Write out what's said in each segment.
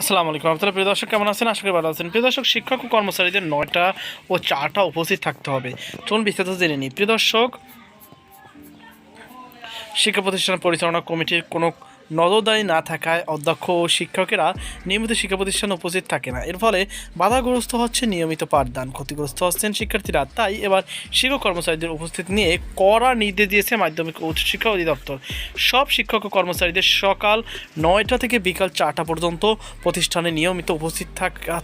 আসসালামু আলাইকুম আপনারা প্রিয় দর্শক, কেমন আছেন? আশা করি ভালো আছেন। প্রিয় দর্শক, শিক্ষক ও কর্মচারীদের নয়টা ও চারটা উপস্থিত থাকতে হবে। চলুন বিস্তারিত জেনে নিই। প্রিয় দর্শক, শিক্ষা প্রতিষ্ঠান পরিচালনা কমিটির কোনো নজরদারি না থাকায় অধ্যক্ষ ও শিক্ষকেরা নিয়মিত শিক্ষা প্রতিষ্ঠানে উপস্থিত থাকে না। এর ফলে বাধাগ্রস্ত হচ্ছে নিয়মিত পাঠদান। ক্ষতিগ্রস্ত হচ্ছেন শিক্ষার্থীরা। তাই এবার শিক্ষক কর্মচারীদের উপস্থিত নিয়ে কড়া নির্দেশ দিয়েছে মাধ্যমিক ও উচ্চ শিক্ষা অধিদপ্তর। সব শিক্ষক ও কর্মচারীদের সকাল নয়টা থেকে বিকাল চারটা পর্যন্ত প্রতিষ্ঠানে নিয়মিত উপস্থিত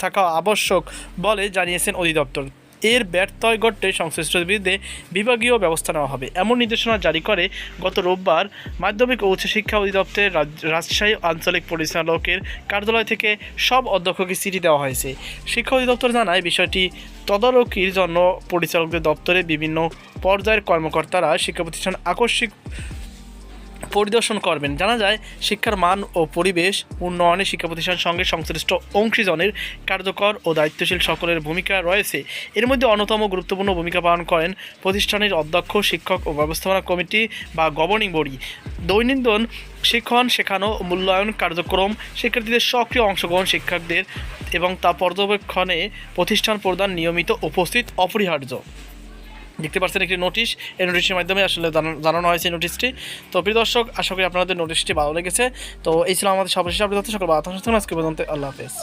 থাকা আবশ্যক বলে জানিয়েছেন অধিদপ্তর। এর ব্যর্থয় ঘটলে সংশ্লিষ্টদের বিরুদ্ধে বিভাগীয় ব্যবস্থা নেওয়া হবে। এমন নির্দেশনা জারি করে গত রোববার মাধ্যমিক ও উচ্চশিক্ষা অধিদপ্তরের রাজশাহী আঞ্চলিক পরিচালকের কার্যালয় থেকে সব অধ্যক্ষকে চিঠি দেওয়া হয়েছে। শিক্ষা অধিদপ্তর জানায়, বিষয়টি তদারকির জন্য পরিচালকদের দপ্তরে বিভিন্ন পর্যায়ের কর্মকর্তারা শিক্ষা প্রতিষ্ঠান আকস্মিক পরিদর্শন করবেন। জানা যায়, শিক্ষার মান ও পরিবেশ, উন্নয়নে শিক্ষা প্রতিষ্ঠানের সঙ্গে সংশ্লিষ্ট অংশীজনের কার্যকর ও দায়িত্বশীল সকলের ভূমিকা রয়েছে। এর মধ্যে অন্যতম গুরুত্বপূর্ণ ভূমিকা পালন করেন প্রতিষ্ঠানের অধ্যক্ষ, শিক্ষক ও ব্যবস্থাপনা কমিটি বা গভর্নিং বডি। দৈনন্দিন শিক্ষণ শেখানো, মূল্যায়ন কার্যক্রম শিক্ষার্থীদের সক্রিয় অংশগ্রহণ শিক্ষকদের এবং তা পর্যবেক্ষণে প্রতিষ্ঠান প্রদান নিয়মিত উপস্থিত, অপরিহার্য। দেখতে পাচ্ছেন একটি নোটিশ। এই নোটিশের মাধ্যমে আসলে জানানো হয়েছে নোটিশটি। তো প্রিয় দর্শক, আশা করি আপনাদের নোটিশটি ভালো লেগেছে। তো এই ছিল আমাদের সর্বশেষ আপনি সকল আজকে পর্যন্ত আল্লাহ হাফেজ।